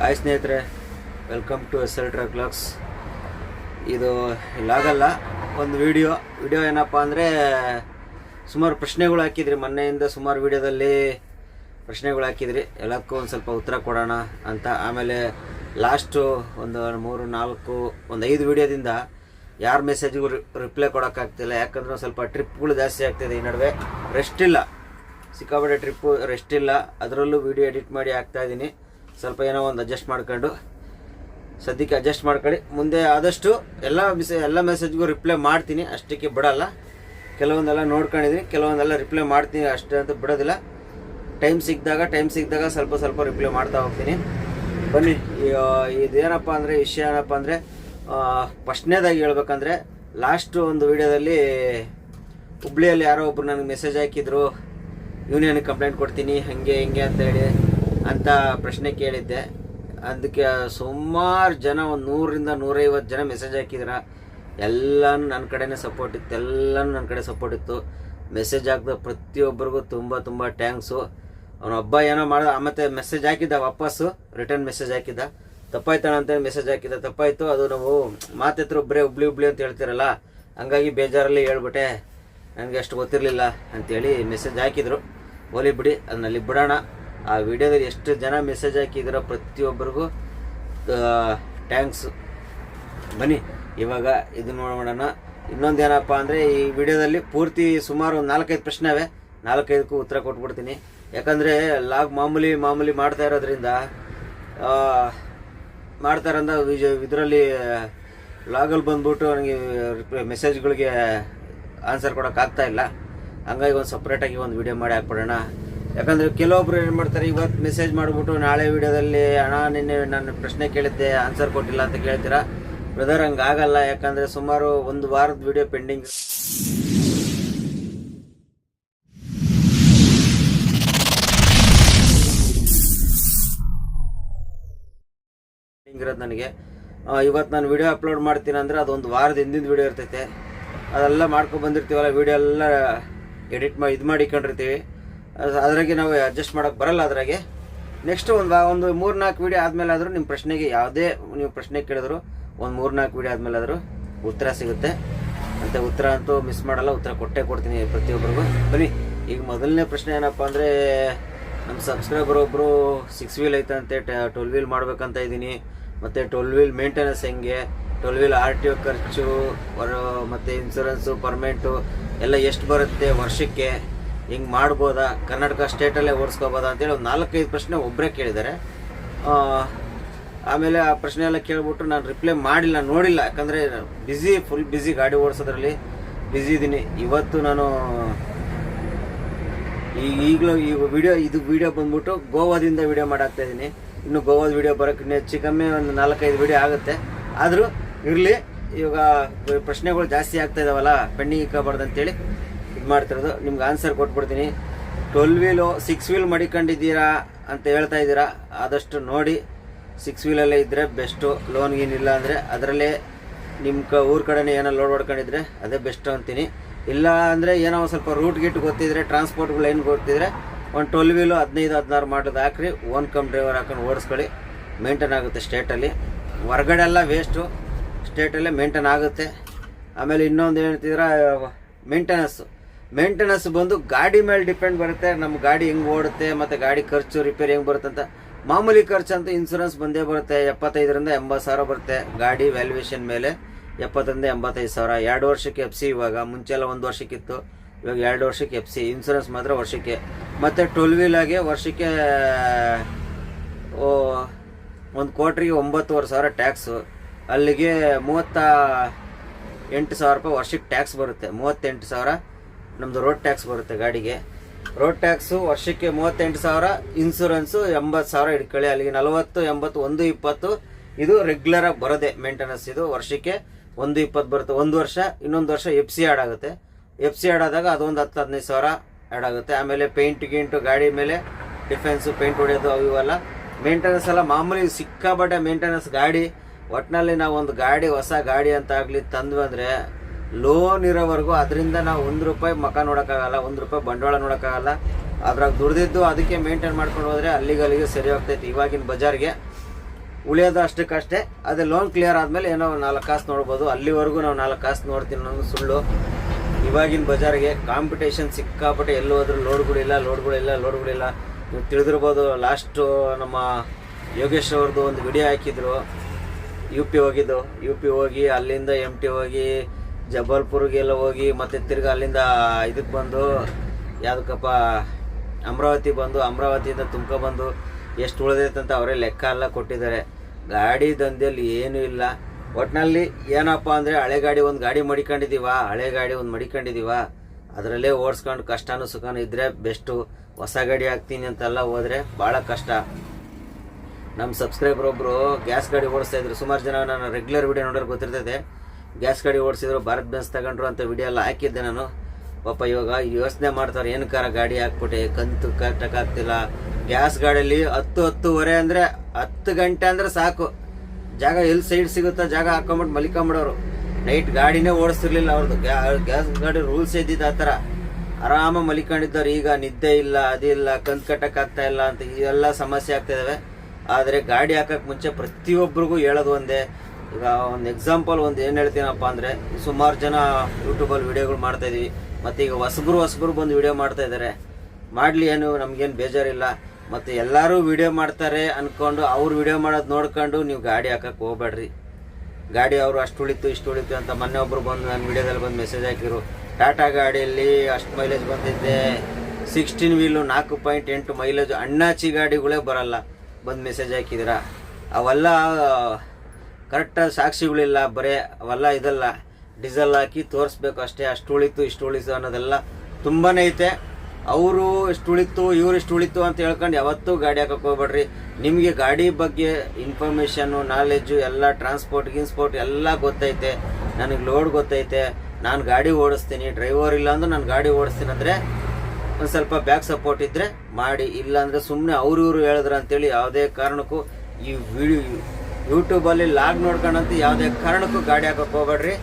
Hi ಸ್ನೇಹಿತರೆ welcome to S L truck locks ಇದು ಇಲ್ಲಾಗಲ್ಲ, ಒಂದು ವಿಡಿಯೋ ವಿಡಿಯೋ ಏನಪ್ಪ ಅಂದರೆ, ಸುಮಾರು ಪ್ರಶ್ನೆಗಳು ಹಾಕಿದ್ರಿ. ಮೊನ್ನೆಯಿಂದ ಸುಮಾರು ವಿಡಿಯೋದಲ್ಲಿ ಪ್ರಶ್ನೆಗಳು ಹಾಕಿದ್ರಿ. ಎಲ್ಲದಕ್ಕೂ ಒಂದು ಸ್ವಲ್ಪ ಉತ್ತರ ಕೊಡೋಣ ಅಂತ. ಆಮೇಲೆ ಲಾಸ್ಟು ಒಂದು ಮೂರು, ನಾಲ್ಕು, ಒಂದು ಐದು ವಿಡಿಯೋದಿಂದ ಯಾರ ಮೆಸೇಜ್ಗೂ ರಿಪ್ಲೈ ಕೊಡೋಕ್ಕಾಗ್ತಿಲ್ಲ. ಯಾಕಂದ್ರೆ ಸ್ವಲ್ಪ ಟ್ರಿಪ್ಗಳು ಜಾಸ್ತಿ ಆಗ್ತಿದೆ ಈ ನಡುವೆ. ರೆಸ್ಟ್ ಇಲ್ಲ. ಸಿಕ್ಕಾಪಟ್ಟೆ ಟ್ರಿಪ್ಪು ರೆಸ್ಟ್ ಇಲ್ಲ. ಅದರಲ್ಲೂ ವಿಡಿಯೋ ಎಡಿಟ್ ಮಾಡಿ ಹಾಕ್ತಾ ಇದ್ದೀನಿ. ಸ್ವಲ್ಪ ಏನೋ ಒಂದು ಅಡ್ಜಸ್ಟ್ ಮಾಡ್ಕೊಂಡು, ಸದ್ಯಕ್ಕೆ ಅಡ್ಜಸ್ಟ್ ಮಾಡ್ಕೊಳ್ಳಿ. ಮುಂದೆ ಆದಷ್ಟು ಎಲ್ಲ ಮೆಸೇ ಎಲ್ಲ ಮೆಸೇಜ್ಗೂ ರಿಪ್ಲೈ ಮಾಡ್ತೀನಿ, ಅಷ್ಟಕ್ಕೆ ಬಿಡೋಲ್ಲ. ಕೆಲವೊಂದೆಲ್ಲ ನೋಡ್ಕೊಂಡಿದ್ದೀನಿ, ಕೆಲವೊಂದೆಲ್ಲ ರಿಪ್ಲೈ ಮಾಡ್ತೀನಿ, ಅಷ್ಟೇ ಅಂತ ಬಿಡೋದಿಲ್ಲ. ಟೈಮ್ ಸಿಕ್ಕಿದಾಗ ಟೈಮ್ ಸಿಕ್ಕಿದಾಗ ಸ್ವಲ್ಪ ಸ್ವಲ್ಪ ರಿಪ್ಲೈ ಮಾಡ್ತಾ ಹೋಗ್ತೀನಿ. ಬನ್ನಿ ಇದೇನಪ್ಪ ಅಂದರೆ ವಿಷಯ ಏನಪ್ಪ ಅಂದರೆ ಫಸ್ಟ್ನೇದಾಗಿ ಹೇಳ್ಬೇಕಂದ್ರೆ ಲಾಸ್ಟು ಒಂದು ವಿಡಿಯೋದಲ್ಲಿ ಹುಬ್ಳಿಯಲ್ಲಿ ಯಾರೋ ಒಬ್ರು ನನಗೆ ಮೆಸೇಜ್ ಹಾಕಿದ್ರು. ಯೂನಿಯನ್ಗೆ ಕಂಪ್ಲೇಂಟ್ ಕೊಡ್ತೀನಿ, ಹಾಗೆ, ಹಿಂಗೆ ಅಂತ ಹೇಳಿ. ಅಂತ ಪ್ರಶ್ನೆ ಕೇಳಿದ್ದೆ. ಅದಕ್ಕೆ ಸುಮಾರು ಜನ ಒಂದು ನೂರರಿಂದ ನೂರೈವತ್ತು ಜನ ಮೆಸೇಜ್ ಹಾಕಿದ್ರ. ಎಲ್ಲನೂ ನನ್ನ ಕಡೆನೇ ಸಪೋರ್ಟ್ ಇತ್ತು. ಎಲ್ಲನೂ ನನ್ನ ಕಡೆ ಸಪೋರ್ಟ್ ಇತ್ತು. ಮೆಸೇಜ್ ಹಾಕಿದ ಪ್ರತಿಯೊಬ್ಬರಿಗೂ ತುಂಬ ತುಂಬ ಟ್ಯಾಂಕ್ಸು ಅವನ ಹಬ್ಬ ಏನೋ ಮಾಡ್ದ ಮತ್ತೆ ಮೆಸೇಜ್ ಹಾಕಿದ್ದ ವಾಪಸ್ಸು. ರಿಟರ್ನ್ ಮೆಸೇಜ್ ಹಾಕಿದ್ದ. ತಪ್ಪಾಯ್ತಣ ಅಂತೇಳಿ ಮೆಸೇಜ್ ಹಾಕಿದ್ದ. ತಪ್ಪಾಯಿತು. ಅದು ನಾವು ಮಾತೆತ್ರ ಒಬ್ಬರೇ ಹುಬ್ಳಿ ಹುಬ್ಳಿ ಅಂತ ಹೇಳ್ತಿರಲ್ಲ, ಹಂಗಾಗಿ ಬೇಜಾರಲ್ಲಿ ಹೇಳ್ಬಿಟ್ಟೆ. ನನಗೆ ಅಷ್ಟು ಗೊತ್ತಿರಲಿಲ್ಲ ಅಂತೇಳಿ ಮೆಸೇಜ್ ಹಾಕಿದರು. ಹೋಲಿ ಬಿಡಿ ಅದನ್ನಲ್ಲಿ ಬಿಡೋಣ. ಆ ವಿಡಿಯೋದಲ್ಲಿ ಎಷ್ಟು ಜನ ಮೆಸೇಜ್ ಹಾಕಿದಿರೋ ಪ್ರತಿಯೊಬ್ಬರಿಗೂ ಟ್ಯಾಂಕ್ಸ್ ಬನ್ನಿ, ಇವಾಗ ಇದು ನೋಡೋಣ. ಇನ್ನೊಂದೇನಪ್ಪ ಅಂದರೆ, ಈ ವಿಡಿಯೋದಲ್ಲಿ ಪೂರ್ತಿ ಸುಮಾರು ಒಂದು ನಾಲ್ಕೈದು ಪ್ರಶ್ನೆ ಅವೆ ನಾಲ್ಕೈದಕ್ಕೂ ಉತ್ತರ ಕೊಟ್ಬಿಡ್ತೀನಿ. ಯಾಕಂದರೆ, ಲಾಗ್ ಮಾಮೂಲಿ ಮಾಮೂಲಿ ಮಾಡ್ತಾ ಇರೋದ್ರಿಂದ ಮಾಡ್ತಾ ಇರೋದ್ರಿಂದ ಇದರಲ್ಲಿ, ಲಾಗಲ್ಲಿ ಬಂದ್ಬಿಟ್ಟು ನನಗೆ ಮೆಸೇಜ್ಗಳಿಗೆ ಆನ್ಸರ್ ಕೊಡೋಕ್ಕಾಗ್ತಾ ಇಲ್ಲ. ಹಂಗಾಗಿ ಒಂದು ಸಪ್ರೇಟಾಗಿ ಒಂದು ವಿಡಿಯೋ ಮಾಡಿ ಹಾಕ್ಬಿಡೋಣ. ಯಾಕಂದರೆ ಕೆಲವೊಬ್ರು ಏನು ಮಾಡ್ತಾರೆ ಇವತ್ತು ಮೆಸೇಜ್ ಮಾಡಿಬಿಟ್ಟು ನಾಳೆ ವಿಡಿಯೋದಲ್ಲಿ ಹಣ ನಿನ್ನೆ ನಾನು ಪ್ರಶ್ನೆ ಕೇಳಿದ್ದೆ ಆನ್ಸರ್ ಕೊಟ್ಟಿಲ್ಲ ಅಂತ ಕೇಳ್ತೀರಾ? ಬ್ರದರ್ ಹಂಗೆ ಆಗಲ್ಲ, ಯಾಕಂದರೆ ಸುಮಾರು ಒಂದು ವಾರದ ವಿಡಿಯೋ ಪೆಂಡಿಂಗ್ ಇರೋದು ನನಗೆ. ಇವತ್ತು ನಾನು ವಿಡಿಯೋ ಅಪ್ಲೋಡ್ ಮಾಡ್ತೀನಿ ಅಂದರೆ ಅದೊಂದು ವಾರದ ಹಿಂದಿನ ವಿಡಿಯೋ ಇರ್ತೈತೆ. ಅದೆಲ್ಲ ಮಾಡ್ಕೊಂಡು ಬಂದಿರ್ತೀವಲ್ಲ ವಿಡಿಯೋ ಎಲ್ಲ ಎಡಿಟ್ ಮಾ ಇದು ಮಾಡಿಕೊಂಡಿರ್ತೀವಿ ಅದ್ರಾಗೆ ನಾವು ಅಡ್ಜಸ್ಟ್ ಮಾಡೋಕ್ಕೆ ಬರಲ್ಲ ಅದ್ರಾಗೆ. ನೆಕ್ಸ್ಟ್ ಒಂದು ಒಂದು ಮೂರು ನಾಲ್ಕು ವಿಡಿಯೋ ಆದಮೇಲೆ ಆದರೂ ನಿಮ್ಮ ಪ್ರಶ್ನೆಗೆ ಯಾವುದೇ ನೀವು ಪ್ರಶ್ನೆ ಕೇಳಿದ್ರು ಒಂದು ಮೂರು ನಾಲ್ಕು ವಿಡಿಯೋ ಆದಮೇಲೆ ಆದರೂ ಉತ್ತರ ಸಿಗುತ್ತೆ. ಅಂತ ಉತ್ತರ ಅಂತೂ ಮಿಸ್ ಮಾಡಲ್ಲ, ಉತ್ತರ ಕೊಟ್ಟೇ ಕೊಡ್ತೀನಿ ಪ್ರತಿಯೊಬ್ಬರಿಗೂ. ಬನ್ನಿ, ಈಗ ಮೊದಲನೇ ಪ್ರಶ್ನೆ ಏನಪ್ಪ ಅಂದರೆ ನಮ್ಮ ಸಬ್ಸ್ಕ್ರೈಬರ್ ಒಬ್ಬರು ಸಿಕ್ಸ್ ವೀಲ್ ಐತಂತೆ ಟ್ವೆಲ್ ವೀಲ್ ಮಾಡ್ಬೇಕಂತ ಇದ್ದೀನಿ. ಮತ್ತು ಟ್ವೆಲ್ ವೀಲ್ ಮೇಂಟೆನೆನ್ಸ್ ಹೆಂಗೆ twelve wheel R T O ಖರ್ಚು ಮತ್ತು ಇನ್ಸೂರೆನ್ಸು ಪರ್ಮೆಂಟು ಎಲ್ಲ ಎಷ್ಟು ಬರುತ್ತೆ ವರ್ಷಕ್ಕೆ? ಹಿಂಗೆ ಮಾಡ್ಬೋದಾ? ಕರ್ನಾಟಕ ಸ್ಟೇಟಲ್ಲೇ ಓಡಿಸ್ಕೋಬೋದಾ ಅಂತೇಳಿ ಒಂದು ನಾಲ್ಕೈದು ಪ್ರಶ್ನೆ ಒಬ್ಬರೇ ಕೇಳಿದ್ದಾರೆ. ಆಮೇಲೆ ಆ ಪ್ರಶ್ನೆ ಎಲ್ಲ ಕೇಳ್ಬಿಟ್ಟು ನಾನು ರಿಪ್ಲೈ ಮಾಡಿಲ್ಲ, ನೋಡಿಲ್ಲ. ಯಾಕಂದರೆ ಬ್ಯುಸಿ ಫುಲ್ ಬ್ಯುಸಿ ಗಾಡಿ ಓಡಿಸೋದ್ರಲ್ಲಿ ಬ್ಯುಸಿ ಇದ್ದೀನಿ ಇವತ್ತು ನಾನು ಈಗ ಈಗಲೂ ಈ ವಿಡಿಯೋ ಇದು ವಿಡಿಯೋ ಬಂದ್ಬಿಟ್ಟು ಗೋವಾದಿಂದ ವಿಡಿಯೋ ಮಾಡಾಕ್ತಾ ಇದ್ದೀನಿ ಇನ್ನು ಗೋವಾದ ವಿಡಿಯೋ ಬರೋಕ್ಕೆ ಇನ್ನು ಹೆಚ್ಚು ಕಮ್ಮಿ ಒಂದು ನಾಲ್ಕೈದು ವಿಡಿಯೋ ಆಗುತ್ತೆ. ಆದರೂ ಇರಲಿ, ಇವಾಗ ಪ್ರಶ್ನೆಗಳು ಜಾಸ್ತಿ ಆಗ್ತಾ ಇದಾವಲ್ಲ, ಪೆಂಡಿಂಗ್ ಇಕ್ಕಬಾರ್ದು ಅಂತೇಳಿ. ಮಾಡ್ತಿರೋದು, ನಿಮ್ಗೆ ಆನ್ಸರ್ ಕೊಟ್ಬಿಡ್ತೀನಿ. ಟ್ವೆಲ್ ವೀಲು ಸಿಕ್ಸ್ ವೀಲ್ ಮಡಿಕೊಂಡಿದ್ದೀರಾ ಅಂತ ಹೇಳ್ತಾ ಇದ್ದೀರಾ, ಆದಷ್ಟು ನೋಡಿ. ಸಿಕ್ಸ್ ವೀಲಲ್ಲೇ ಇದ್ದರೆ ಬೆಸ್ಟು ಲೋನ್ ಏನಿಲ್ಲ ಅಂದರೆ ಅದರಲ್ಲೇ ನಿಮ್ಮ ಕ, ಊರ ಕಡೆನೇ ಏನೋ ಲೋಡ್ ಹೊಡ್ಕೊಂಡಿದ್ರೆ ಅದೇ ಬೆಸ್ಟ್ ಅಂತೀನಿ. ಇಲ್ಲ ಅಂದರೆ ಏನೋ ಸ್ವಲ್ಪ ರೂಟ್ ಗೀಟ್ ಗೊತ್ತಿದ್ರೆ ಟ್ರಾನ್ಸ್ಪೋರ್ಟ್ಗಳು ಏನು ಗೊತ್ತಿದ್ರೆ ಒಂದು ಟ್ವೆಲ್ ವೀಲು ಹದಿನೈದು, ಹದಿನಾರು ಮಾಡೋದು ಹಾಕ್ರಿ. ಓನ್ ಕಮ್ ಡ್ರೈವರ್ ಹಾಕೊಂಡು ಓಡಿಸ್ಕೊಳ್ಳಿ. ಮೇಂಟೈನ್ ಆಗುತ್ತೆ ಸ್ಟೇಟಲ್ಲಿ ಹೊರಗಡೆ ಎಲ್ಲ ವೇಸ್ಟು ಸ್ಟೇಟಲ್ಲೇ ಮೇಂಟೈನ್ ಆಗುತ್ತೆ. ಆಮೇಲೆ ಇನ್ನೊಂದು ಹೇಳ್ತಿದ್ರೆ ಮೇಂಟೆನೆನ್ಸು ಮೇಂಟೆನೆನ್ಸ್ ಬಂದು ಗಾಡಿ ಮೇಲೆ ಡಿಪೆಂಡ್ ಬರುತ್ತೆ. ನಮ್ಮ ಗಾಡಿ ಹೆಂಗೆ ಓಡುತ್ತೆ, ಮತ್ತು ಗಾಡಿ ಖರ್ಚು ರಿಪೇರಿ ಹೆಂಗೆ ಬರುತ್ತೆ ಅಂತ. ಮಾಮೂಲಿ ಖರ್ಚು ಅಂತ ಇನ್ಸೂರೆನ್ಸ್ ಬಂದೇ ಬರುತ್ತೆ. ಎಪ್ಪತ್ತೈದರಿಂದ ಎಂಬತ್ತು ಸಾವಿರ ಬರುತ್ತೆ ಗಾಡಿ ವ್ಯಾಲ್ಯೂಯೇಷನ್ ಮೇಲೆ. ಎಪ್ಪತ್ತರಿಂದ ಎಂಬತ್ತೈದು ಸಾವಿರ. ಎರಡು ವರ್ಷಕ್ಕೆ ಎಫ್ ಸಿ ಇವಾಗ. ಮುಂಚೆಲ್ಲ ಒಂದು ವರ್ಷಕ್ಕಿತ್ತು. ಇವಾಗ ಎರಡು ವರ್ಷಕ್ಕೆ ಎಫ್ ಸಿ ಇನ್ಸೂರೆನ್ಸ್ ಮಾತ್ರ ವರ್ಷಕ್ಕೆ. ಮತ್ತು ಟ್ವೆಲ್ ವೀಲಾಗೆ ವರ್ಷಕ್ಕೆ, ಓ, ಒಂದು ಕೋಟ್ರಿಗೆ ಒಂಬತ್ತುವರೆ ಸಾವಿರ ಟ್ಯಾಕ್ಸು ಅಲ್ಲಿಗೆ ಮೂವತ್ತ ಎಂಟು ಸಾವಿರ ರೂಪಾಯಿ ವರ್ಷಕ್ಕೆ ಟ್ಯಾಕ್ಸ್ ಬರುತ್ತೆ. ಮೂವತ್ತೆಂಟು ಸಾವಿರ. ನಮ್ಮದು ರೋಡ್ ಟ್ಯಾಕ್ಸ್ ಬರುತ್ತೆ ಗಾಡಿಗೆ. ರೋಡ್ ಟ್ಯಾಕ್ಸು ವರ್ಷಕ್ಕೆ ಮೂವತ್ತೆಂಟು ಸಾವಿರ ಇನ್ಸೂರೆನ್ಸು ಎಂಬತ್ತು ಸಾವಿರ ಇಟ್ಕೊಳ್ಳಿ. ಅಲ್ಲಿಗೆ ನಲವತ್ತು, ಎಂಬತ್ತು, ಒಂದು ಇಪ್ಪತ್ತು. ಇದು ರೆಗ್ಯುಲರಾಗಿ ಬರೋದೆ ಮೇಂಟೆನೆನ್ಸ್ ಇದು. ವರ್ಷಕ್ಕೆ ಒಂದು ಇಪ್ಪತ್ತು ಬರುತ್ತೆ. ಒಂದು ವರ್ಷ, ಇನ್ನೊಂದು ವರ್ಷ ಎಫ್ ಸಿ ಆ್ಯಡ್ ಆಗುತ್ತೆ. ಎಫ್ ಸಿ ಆ್ಯಡ್ ಆದಾಗ ಅದೊಂದು ಹತ್ತು, ಹದಿನೈದು ಸಾವಿರ ಆ್ಯಡ್ ಆಗುತ್ತೆ. ಆಮೇಲೆ ಪೇಂಟ್ ಗೀಂಟು, ಗಾಡಿ ಮೇಲೆ ಡಿಫೆನ್ಸು ಪೇಂಟ್ ಹೊಡೆಯೋದು ಅವು ಇವೆಲ್ಲ. ಮೇಂಟೆನೆನ್ಸ್ ಎಲ್ಲ ಮಾಮೂಲಿ ಸಿಕ್ಕಾಬಟ್ಟೆ ಮೇಂಟೆನೆನ್ಸ್ ಗಾಡಿ. ಒಟ್ಟಿನಲ್ಲಿ ನಾವು ಒಂದು ಗಾಡಿ, ಹೊಸ ಗಾಡಿ ಅಂತ ಆಗಲಿ ತಂದ್ವಿ ಅಂದರೆ ಲೋನ್ ಇರೋವರೆಗೂ ಅದರಿಂದ ನಾವು ಒಂದು ರೂಪಾಯಿ ಮಕ ನೋಡೋಕ್ಕಾಗಲ್ಲ, ಒಂದು ರೂಪಾಯಿ ಬಂಡವಾಳ ನೋಡೋಕ್ಕಾಗಲ್ಲ. ಅದ್ರಾಗ ದುಡ್ದಿದ್ದು ಅದಕ್ಕೆ ಮೇಂಟೈನ್ ಮಾಡ್ಕೊಂಡು ಹೋದರೆ ಅಲ್ಲಿಗೆ ಅಲ್ಲಿಗೆ ಸರಿ ಹೋಗ್ತೈತಿ. ಇವಾಗಿನ ಬಜಾರ್ಗೆ ಉಳಿಯೋದು ಅಷ್ಟಕ್ಕಷ್ಟೇ. ಅದೇ ಲೋನ್ ಕ್ಲಿಯರ್ ಆದಮೇಲೆ ಏನೋ ನಾಲ್ಕು ಕಾಸು ನೋಡ್ಬೋದು. ಅಲ್ಲಿವರೆಗೂ ನಾವು ನಾಲ್ಕು ಕಾಸು ನೋಡ್ತೀನಿ ನಾನು ಸುಳ್ಳು. ಇವಾಗಿನ ಬಜಾರ್ಗೆ ಕಾಂಪಿಟೇಷನ್ ಸಿಕ್ಕಾಪಟ್ಟೆ ಎಲ್ಲಿ ಹೋದ್ರೂ ಲೋಡ್ಗಳಿಲ್ಲ ಲೋಡ್ಗಳಿಲ್ಲ ಲೋಡ್ಗಳಿಲ್ಲ ನೀವು ತಿಳಿದಿರ್ಬೋದು ಲಾಸ್ಟು ನಮ್ಮ ಯೋಗೇಶ್ ಅವ್ರದ್ದು ಒಂದು ವಿಡಿಯೋ ಹಾಕಿದ್ರು. ಯು ಪಿ ಹೋಗಿದ್ದು. ಯು ಪಿ ಹೋಗಿ, ಅಲ್ಲಿಂದ ಎಂ ಟಿ ಹೋಗಿ ಜಬಲ್ಪುರ್ಗೆಲ್ಲ ಹೋಗಿ ಮತ್ತೆ ತಿರ್ಗಿ ಅಲ್ಲಿಂದ ಇದಕ್ಕೆ ಬಂದು, ಯಾವುದಕ್ಕಪ್ಪ, ಅಮರಾವತಿ ಬಂದು, ಅಮರಾವತಿಯಿಂದ ತುಮಕ ಬಂದು ಎಷ್ಟು ಉಳಿದೈತೆ ಅಂತ ಅವರೇ ಲೆಕ್ಕ ಎಲ್ಲ ಕೊಟ್ಟಿದ್ದಾರೆ. ಗಾಡಿ ದಂಧೆಯಲ್ಲಿ ಏನೂ ಇಲ್ಲ. ಒಟ್ಟಿನಲ್ಲಿ ಏನಪ್ಪ ಅಂದರೆ ಹಳೆ ಗಾಡಿ ಒಂದು ಗಾಡಿ ಮಡಿಕೊಂಡಿದ್ದೀವ? ಹಳೆ ಗಾಡಿ ಒಂದು ಮಡಿಕೊಂಡಿದ್ದೀವ? ಅದರಲ್ಲೇ ಓಡಿಸ್ಕೊಂಡು ಕಷ್ಟನೂ ಸುಖನೂ ಇದ್ದರೆ ಬೆಸ್ಟು. ಹೊಸ ಗಾಡಿ ಹಾಕ್ತೀನಿ ಅಂತೆಲ್ಲ ಹೋದರೆ ಭಾಳ ಕಷ್ಟ. ನಮ್ಮ ಸಬ್ಸ್ಕ್ರೈಬರ್ ಒಬ್ಬರು ಗ್ಯಾಸ್ ಗಾಡಿ ಓಡಿಸ್ತಾ ಇದ್ರು. ಸುಮಾರು ಜನ ನಾನು ರೆಗ್ಯುಲರ್ ವಿಡಿಯೋ ನೋಡೋರು ಗೊತ್ತಿರ್ತೈತೆ. ಗ್ಯಾಸ್ ಗಾಡಿ ಓಡಿಸಿದ್ರು, ಭಾರತ್ ಬೆನ್ಸ್ ತಗೊಂಡ್ರು ಅಂತ ವಿಡಿಯೋ ಎಲ್ಲ ಹಾಕಿದ್ದೆ ನಾನು. ಪಾಪ ಇವಾಗ ಯೋಚನೆ ಮಾಡ್ತಾರೆ ಏನಕ್ಕಾರ ಗಾಡಿ ಹಾಕ್ಬಿಟ್ಟೆ, ಕಂತು ಕಟ್ಟಕ್ಕಾಗ್ತಿಲ್ಲ ಗ್ಯಾಸ್ ಗಾಡಿಯಲ್ಲಿ ಹತ್ತು ಹತ್ತುವರೆ ಅಂದರೆ ಹತ್ತು ಗಂಟೆ ಅಂದರೆ ಸಾಕು. ಜಾಗ ಎಲ್ಲಿ ಸೈಡ್ ಸಿಗುತ್ತೋ ಜಾಗ ಹಾಕೊಂಬಿಟ್ಟು ಮಲಿಕೊಂಬಿಡೋರು. ನೈಟ್ ಗಾಡಿನೇ ಓಡಿಸ್ತಿರ್ಲಿಲ್ಲ ಅವ್ರದ್ದು ಗ್ಯಾಸ್ ಗಾಡಿ ರೂಲ್ಸ್ ಇದ್ದಿದ್ದು ಆ ಥರ. ಆರಾಮ ಮಲಿಕೊಂಡಿದ್ದವ್ರು, ಈಗ ನಿದ್ದೆ ಇಲ್ಲ, ಅದಿಲ್ಲ, ಕಂತು ಕಟ್ಟಕ್ಕಾಗ್ತಾ ಇಲ್ಲ ಅಂತ ಇವೆಲ್ಲ ಸಮಸ್ಯೆ ಆಗ್ತಾಯಿದ್ದಾವೆ ಆದರೆ ಗಾಡಿ ಹಾಕಕ್ಕೆ ಮುಂಚೆ ಪ್ರತಿಯೊಬ್ಬರಿಗೂ ಹೇಳೋದು ಒಂದೇ ಈಗ ಒಂದು ಎಕ್ಸಾಂಪಲ್ ಒಂದು ಏನು ಹೇಳ್ತೀನಪ್ಪ ಅಂದರೆ ಸುಮಾರು ಜನ ಯೂಟ್ಯೂಬಲ್ಲಿ ವಿಡಿಯೋಗಳು ಮಾಡ್ತಾ ಇದೀವಿ. ಮತ್ತು ಈಗ ಹೊಸಬ್ರು ಹೊಸಬ್ರು ಬಂದು ವಿಡಿಯೋ ಮಾಡ್ತಾ ಇದ್ದಾರೆ ಮಾಡಲಿ ಏನು, ನಮಗೇನು ಬೇಜಾರಿಲ್ಲ. ಮತ್ತು ಎಲ್ಲರೂ ವಿಡಿಯೋ ಮಾಡ್ತಾರೆ ಅಂದ್ಕೊಂಡು ಅವ್ರು ವಿಡಿಯೋ ಮಾಡೋದು ನೋಡ್ಕೊಂಡು ನೀವು ಗಾಡಿ ಹಾಕಕ್ಕೆ ಹೋಗ್ಬೇಡ್ರಿ ಗಾಡಿ ಅವರು ಅಷ್ಟು ಉಳಿತು, ಇಷ್ಟು ಉಳಿತು ಅಂತ ಮೊನ್ನೆ ಒಬ್ರು ಬಂದು ನನ್ನ ವಿಡಿಯೋದಲ್ಲಿ ಬಂದು ಮೆಸೇಜ್ ಹಾಕಿರು ಟಾಟಾ ಗಾಡಿಯಲ್ಲಿ ಅಷ್ಟು ಮೈಲೇಜ್ ಬಂದಿದ್ದೆ. ಸಿಕ್ಸ್ಟೀನ್ ವೀಲು ನಾಲ್ಕು ಪಾಯಿಂಟ್ ಎಂಟು ಮೈಲೇಜ್ ಅಣ್ಣಾಚಿ ಗಾಡಿಗಳೇ ಬರಲ್ಲ. ಬಂದು ಮೆಸೇಜ್ ಹಾಕಿದಿರ. ಅವೆಲ್ಲ ಕರೆಕ್ಟಾಗಿ ಸಾಕ್ಷಿಗಳಿಲ್ಲ, ಬರೇ ಅವೆಲ್ಲ ಇದೆಲ್ಲ, ಡೀಸೆಲ್ ಹಾಕಿ ತೋರಿಸ್ಬೇಕು ಅಷ್ಟೇ ಅಷ್ಟು ಉಳಿತು ಇಷ್ಟು ಉಳಿತು ಅನ್ನೋದೆಲ್ಲ ತುಂಬಾ ಐತೆ. ಅವರು ಇಷ್ಟು ಉಳಿತು ಇವ್ರು ಇಷ್ಟು ಉಳಿತು ಅಂತ ಹೇಳ್ಕೊಂಡು ಯಾವತ್ತೂ ಗಾಡಿ ಹಾಕಕ್ಕೆ ಹೋಗ್ಬೇಡ್ರಿ. ನಿಮಗೆ ಗಾಡಿ ಬಗ್ಗೆ ಇನ್ಫಾರ್ಮೇಷನ್ನು ನಾಲೆಡ್ಜು ಎಲ್ಲ ಟ್ರಾನ್ಸ್ಪೋರ್ಟ್ ಗಿನ್ಸ್ಪೋರ್ಟ್ ಎಲ್ಲ ಗೊತ್ತೈತೆ. ನನಗೆ ಲೋಡ್ ಗೊತ್ತೈತೆ. ನಾನು ಗಾಡಿ ಓಡಿಸ್ತೀನಿ ಡ್ರೈವರ್ ಇಲ್ಲ ಅಂದ್ರೆ ನಾನು ಗಾಡಿ ಓಡಿಸ್ತೀನಿ ಅಂದರೆ ಒಂದು ಸ್ವಲ್ಪ ಬ್ಯಾಕ್ ಸಪೋರ್ಟ್ ಇದ್ದರೆ ಮಾಡಿ, ಇಲ್ಲಾಂದರೆ ಸುಮ್ಮನೆ ಅವ್ರು ಇವರು ಹೇಳಿದ್ರು ಅಂತೇಳಿ ಯಾವುದೇ ಕಾರಣಕ್ಕೂ ಈ ವಿಡಿಯೋ ಯೂಟ್ಯೂಬಲ್ಲಿ ಲಾಗ್ ನೋಡ್ಕೊಂಡಂತ ಯಾವುದೇ ಕಾರಣಕ್ಕೂ ಗಾಡಿ ಹಾಕಕ್ಕೆ ಹೋಗ್ಬೇಡ್ರಿ.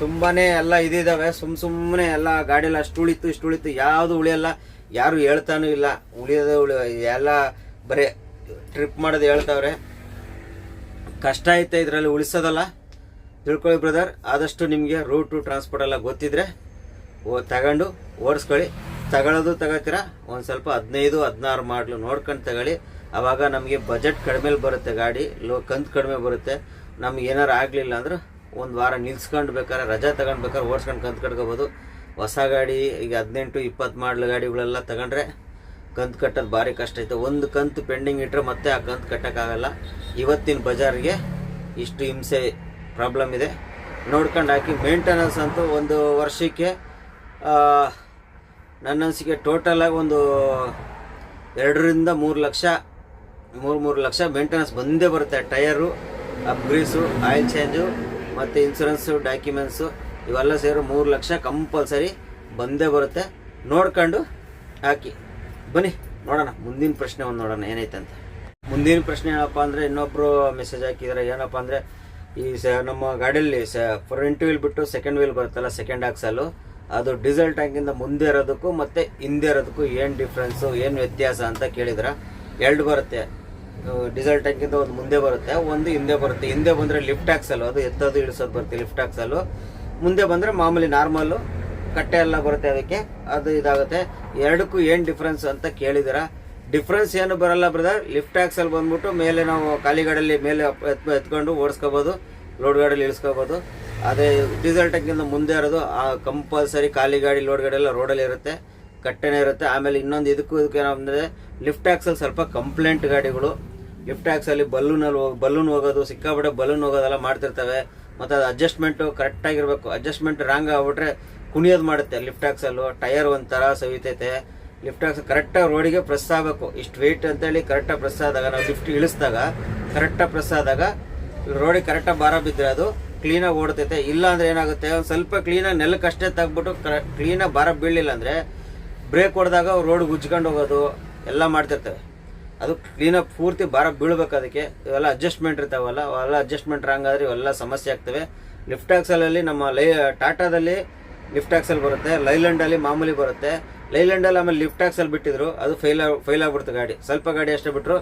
ತುಂಬಾ ಎಲ್ಲ ಇದಿದ್ದಾವೆ ಸುಮ್ಮ ಸುಮ್ಮನೆ ಎಲ್ಲ ಗಾಡಿಯಲ್ಲಿ ಅಷ್ಟು ಉಳಿತು, ಇಷ್ಟು ಉಳಿತು. ಯಾವುದು ಉಳಿಯಲ್ಲ, ಯಾರು ಹೇಳ್ತಾನೂ ಇಲ್ಲ. ಉಳಿಯೋದು ಉಳಿ, ಎಲ್ಲ ಬರೀ ಟ್ರಿಪ್ ಮಾಡೋದು ಹೇಳ್ತಾವ್ರೆ. ಕಷ್ಟ ಐತೆ ಇದರಲ್ಲಿ ಉಳಿಸೋದಲ್ಲ. ತಿಳ್ಕೊಳ್ಳಿ ಬ್ರದರ್ ಆದಷ್ಟು ನಿಮಗೆ ರೂಟು ಟ್ರಾನ್ಸ್ಪೋರ್ಟ್ ಎಲ್ಲ ಗೊತ್ತಿದ್ರೆ ಓ, ತಗೊಂಡು ಓಡಿಸ್ಕೊಳ್ಳಿ. ತಗೊಳ್ಳೋದು ತಗೋತೀರ ಒಂದು ಸ್ವಲ್ಪ ಹದಿನೈದು, ಹದಿನಾರು ಮಾಡಲು ನೋಡ್ಕೊಂಡು ತಗೊಳ್ಳಿ. ಆವಾಗ ನಮಗೆ ಬಜೆಟ್ ಕಡಿಮೆ ಬರುತ್ತೆ ಗಾಡಿ, ಲೋ ಕಂತು ಕಡಿಮೆ ಬರುತ್ತೆ. ನಮ್ಗೆ ಏನಾರು ಆಗಲಿಲ್ಲ ಅಂದ್ರೆ ಒಂದು ವಾರ ನಿಲ್ಸ್ಕೊಂಡು ಬೇಕಾದ್ರೆ, ರಜಾ ತಗೊಂಡು ಬೇಕಾದ್ರೆ ಓಡಿಸ್ಕೊಂಡು ಕಂತು ಕಟ್ಕೋಬೋದು. ಹೊಸ ಗಾಡಿ, ಈಗ ಹದಿನೆಂಟು, ಇಪ್ಪತ್ತು ಮಾಡಲು ಗಾಡಿಗಳೆಲ್ಲ ತಗೊಂಡ್ರೆ ಕಂತು ಕಟ್ಟೋದು ಭಾರಿ ಕಷ್ಟ ಐತೆ. ಒಂದು ಕಂತು ಪೆಂಡಿಂಗ್ ಇಟ್ಟರೆ ಮತ್ತೆ ಆ ಕಂತು ಕಟ್ಟೋಕ್ಕಾಗಲ್ಲ ಇವತ್ತಿನ ಬಜಾರ್ಗೆ ಇಷ್ಟು ಹಿಂಸೆ ಪ್ರಾಬ್ಲಮ್ ಇದೆ. ನೋಡ್ಕೊಂಡು ಹಾಕಿ ಮೇಂಟೆನೆನ್ಸ್ ಅಂತೂ ಒಂದು ವರ್ಷಕ್ಕೆ ನನ್ನ ಅನಿಸಿಕೆ ಟೋಟಲಾಗಿ ಒಂದು ಎರಡರಿಂದ ಮೂರು ಲಕ್ಷ ಮೂರು ಮೂರು ಲಕ್ಷ ಮೇಂಟೆನೆನ್ಸ್ ಬಂದೇ ಬರುತ್ತೆ. ಟಯರು ಅಪ್ಗ್ರೀಸು ಆಯಿಲ್ ಚೇಂಜು ಮತ್ತು ಇನ್ಸೂರೆನ್ಸು ಡಾಕ್ಯುಮೆಂಟ್ಸು ಇವೆಲ್ಲ ಸೇರಿ ಮೂರು ಲಕ್ಷ ಕಂಪಲ್ಸರಿ ಬಂದೇ ಬರುತ್ತೆ. ನೋಡ್ಕೊಂಡು ಹಾಕಿ. ಬನ್ನಿ, ನೋಡೋಣ. ಮುಂದಿನ ಪ್ರಶ್ನೆ ಒಂದು ನೋಡೋಣ, ಏನೈತೆ ಅಂತ. ಮುಂದಿನ ಪ್ರಶ್ನೆ ಏನಪ್ಪ ಅಂದರೆ ಇನ್ನೊಬ್ಬರು ಮೆಸೇಜ್ ಹಾಕಿದ್ದಾರೆ ಏನಪ್ಪ ಅಂದರೆ ಈ ಸ ನಮ್ಮ ಗಾಡಿಯಲ್ಲಿ ಸ ಫ್ರಂಟ್ ವೀಲ್ ಬಿಟ್ಟು ಸೆಕೆಂಡ್ ವೀಲ್ ಬರುತ್ತಲ್ಲ ಸೆಕೆಂಡ್ ಆಕ್ಸಲ್ಲು ಅದು ಡೀಸೆಲ್ ಟ್ಯಾಂಕಿಂದ ಮುಂದೆ ಇರೋದಕ್ಕೂ ಮತ್ತು ಹಿಂದೆ ಇರೋದಕ್ಕೂ ಏನು ಡಿಫ್ರೆನ್ಸು ಏನು ವ್ಯತ್ಯಾಸ ಅಂತ ಕೇಳಿದ್ರೆ. ಎರಡು ಬರುತ್ತೆ. ಡೀಸೆಲ್ ಟ್ಯಾಂಕಿಂದ ಒಂದು ಮುಂದೆ ಬರುತ್ತೆ. ಒಂದು ಹಿಂದೆ ಬರುತ್ತೆ. ಹಿಂದೆ ಬಂದರೆ ಲಿಫ್ಟ್ ಆಕ್ಸಲ್ಲು ಅದು ಎತ್ತೋದು, ಇಳಿಸೋದು ಬರುತ್ತೆ ಲಿಫ್ಟ್ ಆಕ್ಸಲ್ಲು ಮುಂದೆ ಬಂದರೆ ಮಾಮೂಲಿ ನಾರ್ಮಲ್ಲು ಕಟ್ಟೆ ಎಲ್ಲ ಬರುತ್ತೆ ಅದಕ್ಕೆ. ಅದು ಇದಾಗುತ್ತೆ. ಎರಡಕ್ಕೂ ಏನು ಡಿಫ್ರೆನ್ಸ್ ಅಂತ ಕೇಳಿದಿರ? ಡಿಫ್ರೆನ್ಸ್ ಏನು ಬರಲ್ಲ ಬ್ರದರ್ ಲಿಫ್ಟ್ ಟ್ಯಾಕ್ಸಲ್ಲಿ ಬಂದ್ಬಿಟ್ಟು ಮೇಲೆ ನಾವು ಖಾಲಿ ಗಾಡಿಯಲ್ಲಿ ಮೇಲೆ ಎತ್ ಎತ್ಕೊಂಡು ಓಡಿಸ್ಕೋಬೋದು. ಲೋಡ್ ಗಾಡಲ್ಲಿ ಇಳಿಸ್ಕೋಬೋದು. ಅದೇ ಡೀಸೆಲ್ ಟ್ಯಾಂಕಿಂದ ಮುಂದೆ ಇರೋದು ಕಂಪಲ್ಸರಿ ಖಾಲಿ ಗಾಡಿ ಲೋಡ್ ಗಾಡಿ ಎಲ್ಲ ರೋಡಲ್ಲಿ ಇರುತ್ತೆ. ಕಟ್ಟೆನೇ ಇರುತ್ತೆ. ಆಮೇಲೆ ಇನ್ನೊಂದು ಇದಕ್ಕೂ ಇದಕ್ಕೆ ಏನಂದರೆ ಲಿಫ್ಟ್ ಟ್ಯಾಕ್ಸಲ್ಲಿ ಸ್ವಲ್ಪ ಕಂಪ್ಲೇಂಟ್ ಗಾಡಿಗಳು. ಲಿಫ್ಟ್ ಟ್ಯಾಕ್ಸಲ್ಲಿ ಬಲ್ಲೂನಲ್ಲಿ ಹೋಗಿ ಬಲ್ಲೂನ್ ಹೋಗೋದು ಸಿಕ್ಕಾಬಿಟ್ಟೆ ಬಲ್ಲೂನ್ ಹೋಗೋದೆಲ್ಲ ಮಾಡ್ತಿರ್ತವೆ. ಮತ್ತು ಅದು ಅಡ್ಜಸ್ಟ್ಮೆಂಟು ಕರೆಕ್ಟಾಗಿರಬೇಕು ಅಡ್ಜಸ್ಟ್ಮೆಂಟ್ ರಾಂಗ್ ಆಗಿಬಿಟ್ರೆ ಕುಣಿಯೋದು ಮಾಡುತ್ತೆ ಲಿಫ್ಟ್ ಆ್ಯಕ್ಸಲ್ಲು ಟೈರ್ ಒಂಥರ ಸವಿತೈತೆ. ಲಿಫ್ಟ್ ಟ್ಯಾಕ್ಸ್ ಕರೆಕ್ಟಾಗಿ ರೋಡಿಗೆ ಪ್ರೆಸ್ ಆಗಬೇಕು. ಇಷ್ಟು ವೆಯ್ಟ್ ಅಂತೇಳಿ ಕರೆಕ್ಟಾಗಿ ಪ್ರೆಸ್ ಆದಾಗ, ನಾವು ಲಿಫ್ಟ್ ಇಳಿಸಿದಾಗ ಕರೆಕ್ಟಾಗಿ ಪ್ರೆಸ್ ಆದಾಗ ರೋಡಿಗೆ ಕರೆಕ್ಟಾಗಿ ಭಾರ ಬಿದ್ದರೆ ಅದು ಕ್ಲೀನಾಗಿ ಓಡ್ತೈತೆ. ಇಲ್ಲ ಅಂದರೆ ಏನಾಗುತ್ತೆ? ಒಂದು ಸ್ವಲ್ಪ ಕ್ಲೀನಾಗಿ ನೆಲಕ್ಕೆ ಅಷ್ಟೇ ತೆಗ್ಬಿಟ್ಟು ಕ್ಲೀನಾಗಿ ಭಾರ ಬೀಳಲಿಲ್ಲ ಅಂದರೆ ಬ್ರೇಕ್ ಹೊಡೆದಾಗ ರೋಡ್ ಉಜ್ಕೊಂಡು ಹೋಗೋದು ಎಲ್ಲ ಮಾಡ್ತಿರ್ತವೆ ಅದು ಕ್ಲೀನಪ್ ಪೂರ್ತಿ ಭಾರ ಬೀಳ್ಬೇಕು ಅದಕ್ಕೆ. ಇವೆಲ್ಲ ಅಡ್ಜಸ್ಟ್ಮೆಂಟ್ ಇರ್ತಾವಲ್ಲ, ಅವೆಲ್ಲ ಅಡ್ಜಸ್ಟ್ಮೆಂಟ್ ರಾಂಗ್ ಆದರೆ ಇವೆಲ್ಲ ಸಮಸ್ಯೆ ಆಗ್ತವೆ. ಲಿಫ್ಟ್ ಆಕ್ಸಲಲ್ಲಿ ನಮ್ಮ ಲೈ ಟಾಟಾದಲ್ಲಿ ಲಿಫ್ಟ್ ಆಕ್ಸಲ್ ಬರುತ್ತೆ ಲೈಲ್ಯಾಂಡಲ್ಲಿ ಮಾಮೂಲಿ ಬರುತ್ತೆ. ಲೈಲ್ಯಾಂಡಲ್ಲಿ ಆಮೇಲೆ ಲಿಫ್ಟ್ ಆಕ್ಸಲ್ ಬಿಟ್ಟಿದ್ರು, ಅದು ಫೇಲ್ ಫೇಲ್ ಆಗ್ಬಿಡ್ತು ಗಾಡಿ. ಸ್ವಲ್ಪ ಗಾಡಿ ಅಷ್ಟೇ ಬಿಟ್ಟರು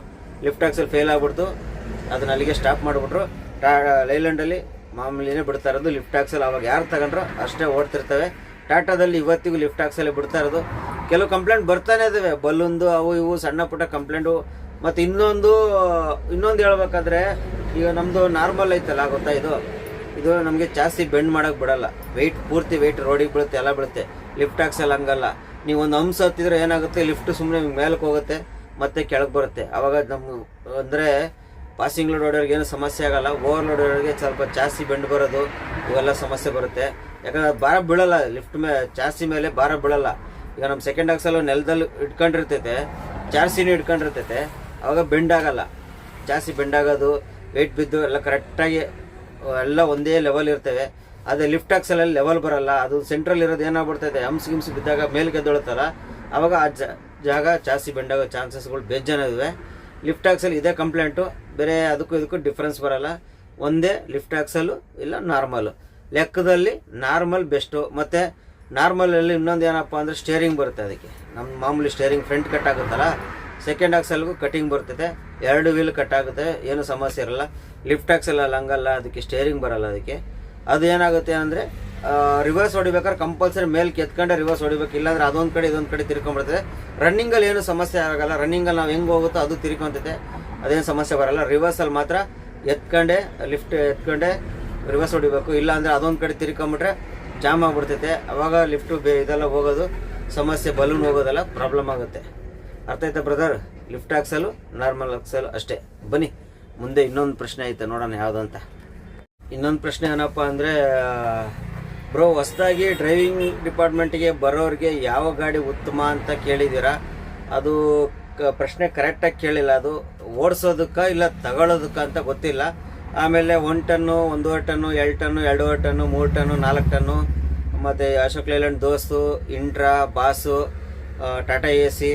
ಲಿಫ್ಟ್ ಆಕ್ಸಲ್ ಫೇಲ್ ಆಗ್ಬಿಡ್ತು. ಅದನ್ನ ಅಲ್ಲಿಗೆ ಸ್ಟಾಪ್ ಮಾಡಿಬಿಟ್ರು. ಟಾ ಲೈಲ್ಯಾಂಡಲ್ಲಿ ಮಾಮೂಲಿನೇ ಬಿಡ್ತಾ ಇರೋದು ಲಿಫ್ಟ್ ಟ್ಯಾಕ್ಸಲ್ಲಿ ಅವಾಗ ಯಾರು ತಗೊಂಡ್ರೋ ಅಷ್ಟೇ ಓಡ್ತಿರ್ತವೆ. ಟಾಟಾದಲ್ಲಿ ಇವತ್ತಿಗೂ ಲಿಫ್ಟ್ ಹಾಕ್ಸಲ್ಲಿ ಬಿಡ್ತಾ ಇರೋದು. ಕೆಲವು ಕಂಪ್ಲೇಂಟ್ ಬರ್ತಾನೆ ಇದಾವೆ. ಬಲ್ಲೊಂದು, ಅವು ಇವು, ಸಣ್ಣ ಪುಟ್ಟ ಕಂಪ್ಲೇಂಟು ಮತ್ತು ಇನ್ನೊಂದು ಇನ್ನೊಂದು ಹೇಳ್ಬೇಕಾದ್ರೆ, ಈಗ ನಮ್ಮದು ನಾರ್ಮಲ್ ಐತಲ್ಲ ಗೊತ್ತಾ ಇದು? ಇದು ನಮಗೆ ಜಾಸ್ತಿ ಬೆಂಡ್ ಮಾಡೋಕೆ ಬಿಡಲ್ಲ. ವೆಯ್ಟ್ ಪೂರ್ತಿ ವೆಯ್ಟ್ ರೋಡಿಗೆ ಬೀಳುತ್ತೆ, ಎಲ್ಲ ಬೀಳುತ್ತೆ. ಲಿಫ್ಟ್ ಹಾಕ್ಸಲ್ಲ ಹಂಗಲ್ಲ. ನೀವು ಒಂದು ಅಂಶ ಹತ್ತಿದ್ರೆ ಏನಾಗುತ್ತೆ? ಲಿಫ್ಟ್ ಸುಮ್ಮನೆ ಮೇಲಕ್ಕೆ ಹೋಗುತ್ತೆ, ಮತ್ತೆ ಕೆಳಗೆ ಬರುತ್ತೆ. ಆವಾಗ ನಮ್ಮ ಅಂದರೆ ಪಾಸಿಂಗ್ ಲೋಡ್ ಹೊಡೆಯೋರಿಗೆ ಏನು ಸಮಸ್ಯೆ ಆಗಲ್ಲ ಓವರ್ ಲೋಡ್ ಹೊಡೆಯೋರಿಗೆ ಸ್ವಲ್ಪ ಜಾಸ್ತಿ ಬೆಂಡ್ ಬರೋದು, ಇವೆಲ್ಲ ಸಮಸ್ಯೆ ಬರುತ್ತೆ. ಯಾಕಂದ್ರೆ ಭಾರ ಬೀಳಲ್ಲ ಲಿಫ್ಟ್ ಮೇ, ಜಾಸ್ತಿ ಮೇಲೆ ಭಾರ ಬೀಳಲ್ಲ. ಈಗ ನಮ್ಮ ಸೆಕೆಂಡ್ ಆಕ್ಸಲು ನೆಲದಲ್ಲಿ ಇಟ್ಕೊಂಡಿರ್ತೈತೆ ಜಾಸ್ತಿನೂ ಇಟ್ಕೊಂಡಿರ್ತೈತೆ ಆವಾಗ ಬೆಂಡ್ ಆಗಲ್ಲ. ಜಾಸ್ತಿ ಬೆಂಡ್ ಆಗೋದು ವೆಯ್ಟ್ ಬಿದ್ದು ಎಲ್ಲ ಕರೆಕ್ಟಾಗಿ ಎಲ್ಲ ಒಂದೇ ಲೆವೆಲ್ ಇರ್ತವೆ. ಅದೇ ಲಿಫ್ಟ್ ಆಕ್ಸಲಲ್ಲಿ ಲೆವೆಲ್ ಬರಲ್ಲ, ಅದು ಸೆಂಟ್ರಲ್ಲಿ ಇರೋದು ಏನಾಗ್ಬಿಡ್ತೈತೆ, ಹಂಸ್ ಗಿಮ್ಸ್ ಬಿದ್ದಾಗ ಮೇಲೆ ಗೆದ್ದೊಳ್ತಲ್ಲ ಅವಾಗ ಆ ಜಾಗ ಜಾಸ್ತಿ ಬೆಂಡಾಗೋ ಚಾನ್ಸಸ್ಗಳು ಬೇಜಾನ ಇವೆ ಲಿಫ್ಟ್ ಆಕ್ಸಲ್ ಇದೇ ಕಂಪ್ಲೇಂಟು ಬೇರೆ ಅದಕ್ಕೂ ಇದಕ್ಕೂ ಡಿಫ್ರೆನ್ಸ್ ಬರಲ್ಲ. ಒಂದೇ ಲಿಫ್ಟ್ ಆಕ್ಸಲ್ಲು ಇಲ್ಲ ನಾರ್ಮಲು ಲೆಕ್ಕದಲ್ಲಿ ನಾರ್ಮಲ್ ಬೆಸ್ಟು ಮತ್ತು ನಾರ್ಮಲಲ್ಲಿ ಇನ್ನೊಂದು ಏನಪ್ಪ ಅಂದರೆ ಸ್ಟೇರಿಂಗ್ ಬರುತ್ತೆ ಅದಕ್ಕೆ. ನಮ್ಮ ಮಾಮೂಲಿ ಸ್ಟೇರಿಂಗ್ ಫ್ರಂಟ್ ಕಟ್ ಆಗುತ್ತಲ್ಲ ಸೆಕೆಂಡ್ ಆಕ್ಸಲ್ಗೂ ಕಟಿಂಗ್ ಬರ್ತದೆ. ಎರಡು ವೀಲ್ ಕಟ್ ಆಗುತ್ತೆ, ಏನು ಸಮಸ್ಯೆ ಇರಲ್ಲ. ಲಿಫ್ಟ್ ಆಕ್ಸಲ್ ಅಲ್ಲಿ ಹಂಗಲ್ಲ, ಅದಕ್ಕೆ ಸ್ಟೇರಿಂಗ್ ಬರಲ್ಲ ಅದಕ್ಕೆ. ಅದು ಏನಾಗುತ್ತೆ ಅಂದರೆ ರಿವರ್ಸ್ ಹೊಡಿಬೇಕಾದ್ರೆ ಕಂಪಲ್ಸರಿ ಮೇಲೆ ಕೆತ್ಕೊಂಡೆ ರಿವರ್ಸ್ ಹೊಡಿಬೇಕು. ಇಲ್ಲಾಂದ್ರೆ ಅದೊಂದು ಕಡೆ ಇದೊಂದು ಕಡೆ ತಿರ್ಕೊಂಡ್ಬಿಡ್ತದೆ ರನ್ನಿಂಗಲ್ಲಿ ಏನು ಸಮಸ್ಯೆ ಆಗೋಲ್ಲ. ರನ್ನಿಂಗಲ್ಲಿ ನಾವು ಹೆಂಗೆ ಹೋಗುತ್ತೋ ಅದು ತಿರ್ಕೊಂತೈತೆ. ಅದೇನು ಸಮಸ್ಯೆ ಬರೋಲ್ಲ. ರಿವರ್ಸಲ್ಲಿ ಮಾತ್ರ ಎತ್ಕೊಂಡೆ ಲಿಫ್ಟ್ ಎತ್ಕೊಂಡೆ ರಿವರ್ಸ್ ಹೊಡಿಬೇಕು. ಇಲ್ಲಾಂದರೆ ಅದೊಂದು ಕಡೆ ತಿರ್ಕೊಂಬಿಟ್ರೆ ಜಾಮ್ ಆಗಿಬಿಡ್ತೈತೆ. ಅವಾಗ ಲಿಫ್ಟು ಬೇ ಇದೆಲ್ಲ ಹೋಗೋದು ಸಮಸ್ಯೆ ಬಲೂನ್ ಹೋಗೋದೆಲ್ಲ ಪ್ರಾಬ್ಲಮ್ ಆಗುತ್ತೆ. ಅರ್ಥ ಆಯ್ತಾ brother lift axle normal axle ಅಷ್ಟೇ. ಬನ್ನಿ, ಮುಂದೆ ಇನ್ನೊಂದು ಪ್ರಶ್ನೆ ಐತೆ ನೋಡೋಣ ಯಾವುದು ಅಂತ ಇನ್ನೊಂದು ಪ್ರಶ್ನೆ ಏನಪ್ಪ ಅಂದರೆ ಬ್ರೋ, ಹೊಸದಾಗಿ ಡ್ರೈವಿಂಗ್ ಡಿಪಾರ್ಟ್ಮೆಂಟಿಗೆ ಬರೋರಿಗೆ ಯಾವ ಗಾಡಿ ಉತ್ತಮ ಅಂತ ಕೇಳಿದ್ದೀರಾ ಅದು ಕ, ಪ್ರಶ್ನೆ ಕರೆಕ್ಟಾಗಿ ಕೇಳಿಲ್ಲ. ಅದು ಓಡಿಸೋದಕ್ಕೆ ಇಲ್ಲ ತಗೊಳ್ಳೋದಕ್ಕೆ ಅಂತ ಗೊತ್ತಿಲ್ಲ. ಆಮೇಲೆ ಒನ್ ಟನ್ನು, ಒಂದೂವರೆ ಟನ್ನು, ಎರಡು ಟನ್ನು, ಎರಡೂವರೆ ಟನ್ನು, ಮೂರು ಟನ್ನು, ನಾಲ್ಕು ಟನ್ನು, ಮತ್ತು Ashok Leyland Dost, Intra, Boss Tata A C,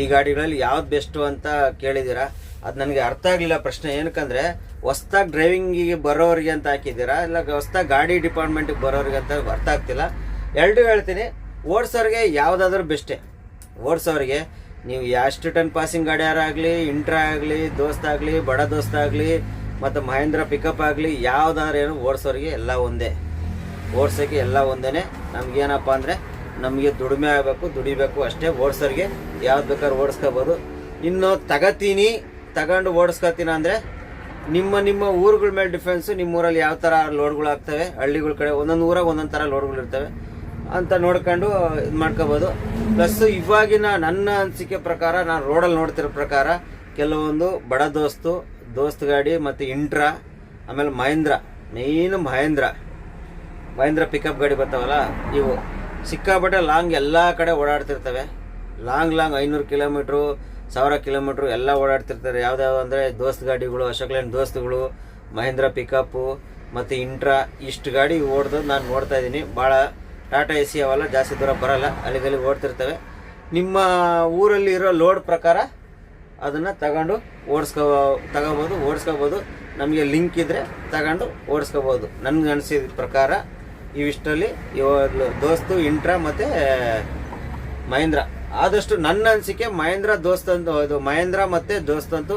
ಈ ಗಾಡಿಗಳಲ್ಲಿ ಯಾವ್ದು ಬೆಸ್ಟು ಅಂತ ಕೇಳಿದ್ದೀರಾ ಅದು ನನಗೆ ಅರ್ಥ ಆಗಲಿಲ್ಲ ಪ್ರಶ್ನೆ. ಏನಕ್ಕಂದ್ರೆ ಹೊಸ್ದಾಗಿ ಡ್ರೈವಿಂಗಿಗೆ ಬರೋರಿಗೆ ಅಂತ ಹಾಕಿದ್ದೀರಾ? ಇಲ್ಲ ಹೊಸ್ದಾಗಿ ಗಾಡಿ ಡಿಪಾರ್ಟ್ಮೆಂಟಿಗೆ ಬರೋರಿಗೆ ಅಂತ ಅರ್ಥ ಆಗ್ತಿಲ್ಲ. ಎರಡೂ ಹೇಳ್ತೀನಿ. ಓಡಿಸೋರಿಗೆ ಯಾವುದಾದ್ರೂ ಬೆಸ್ಟೇ ಓಡಿಸೋರಿಗೆ ನೀವು ಎಷ್ಟು ಟನ್ ಪಾಸಿಂಗ್ ಗಾಡಿ ಆಗಲಿ ಇಂಟ್ರಾ ಆಗಲಿ, ದೋಸ್ತ ಆಗಲಿ, ಬಡ ದೋಸ್ತ ಆಗಲಿ, ಮತ್ತು ಮಹೇಂದ್ರ ಪಿಕಪ್ ಆಗಲಿ, ಯಾವುದಾದ್ರೂ ಏನು ಓಡಿಸೋರಿಗೆ ಎಲ್ಲ ಒಂದೇ. ಓಡಿಸೋಕ್ಕೆ ಎಲ್ಲ ಒಂದೇ ನಮಗೇನಪ್ಪ ಅಂದರೆ ನಮಗೆ ದುಡಿಮೆ ಆಗಬೇಕು, ದುಡಿಬೇಕು ಅಷ್ಟೇ. ಓಡಿಸೋರಿಗೆ ಯಾವ್ದು ಬೇಕಾದ್ರೂ ಓಡಿಸ್ಕೋಬೋದು. ಇನ್ನು ತಗತೀನಿ, ತಗೊಂಡು ಓಡಿಸ್ಕೋತೀನಿ ಅಂದರೆ ನಿಮ್ಮ ನಿಮ್ಮ ಊರುಗಳ ಮೇಲೆ ಡಿಫೆನ್ಸ್ ನಿಮ್ಮ ಊರಲ್ಲಿ ಯಾವ ಥರ ಲೋಡ್ಗಳು ಆಗ್ತವೆ, ಹಳ್ಳಿಗಳ ಕಡೆ ಒಂದೊಂದು ಊರಾಗ ಒಂದೊಂದು ಥರ ಲೋಡ್ಗಳು ಇರ್ತವೆ ಅಂತ ನೋಡ್ಕೊಂಡು ಇದು ಮಾಡ್ಕೋಬೋದು. ಪ್ಲಸ್ ಇವಾಗಿನ ನನ್ನ ಅನಿಸಿಕೆ ಪ್ರಕಾರ, ನಾನು ರೋಡಲ್ಲಿ ನೋಡ್ತಿರೋ ಪ್ರಕಾರ, ಕೆಲವೊಂದು ಬಡ ದೋಸ್ತು, ದೋಸ್ತ್ ಗಾಡಿ ಮತ್ತು ಇಂಟ್ರಾ ಆಮೇಲೆ ಮಹೇಂದ್ರ ಮೇಯ್ನು ಮಹೇಂದ್ರ ಮಹೇಂದ್ರ ಪಿಕಪ್ ಗಾಡಿ ಬರ್ತಾವಲ್ಲ, ಇವು ಸಿಕ್ಕಾಪಟ್ಟೆ ಲಾಂಗ್ ಎಲ್ಲ ಕಡೆ ಓಡಾಡ್ತಿರ್ತವೆ. ಲಾಂಗ್ ಲಾಂಗ್ ಐನೂರು ಕಿಲೋಮೀಟ್ರು ಸಾವಿರ ಕಿಲೋಮೀಟ್ರು ಎಲ್ಲ ಓಡಾಡ್ತಿರ್ತಾರೆ. ಯಾವ್ದಾವ ಅಂದರೆ ದೋಸ್ತ್ ಗಾಡಿಗಳು, ಅಶೋಕ್ ಲೈನ್ ದೋಸ್ತ್ಗಳು, ಮಹೇಂದ್ರ ಪಿಕಪ್ಪು ಮತ್ತು ಇಂಟ್ರಾ, ಇಷ್ಟು ಗಾಡಿ ಓಡ್ದು ನಾನು ನೋಡ್ತಾ ಇದ್ದೀನಿ. ಭಾಳ ಟಾಟಾ ಎ ಸಿ ಅವೆಲ್ಲ, ಜಾಸ್ತಿ ದೂರ ಬರಲ್ಲ. ಅಲ್ಲಿಗಲ್ಲಿ ಓಡ್ತಿರ್ತವೆ. ನಿಮ್ಮ ಊರಲ್ಲಿ ಇರೋ ಲೋಡ್ ಪ್ರಕಾರ ಅದನ್ನು ತಗೊಂಡು ಓಡಿಸ್ಕೋ, ತಗೋಬೋದು, ಓಡಿಸ್ಕೋಬೋದು. ನಮಗೆ ಲಿಂಕ್ ಇದ್ದರೆ ತಗೊಂಡು ಓಡಿಸ್ಕೋಬೋದು. ನನ್ಗೆ ಅನಿಸಿದ ಪ್ರಕಾರ ಇವಿಷ್ಟರಲ್ಲಿ ಇವಾಗ ದೋಸ್ತು, ಇಂಟ್ರಾ ಮತ್ತು ಮಹೇಂದ್ರ. ಆದಷ್ಟು ನನ್ನ ಅನಿಸಿಕೆ ಮಹೇಂದ್ರ ದೋಸ್ತಂತು ಇದು ಮಹೇಂದ್ರ ಮತ್ತು ದೋಸ್ತಂತು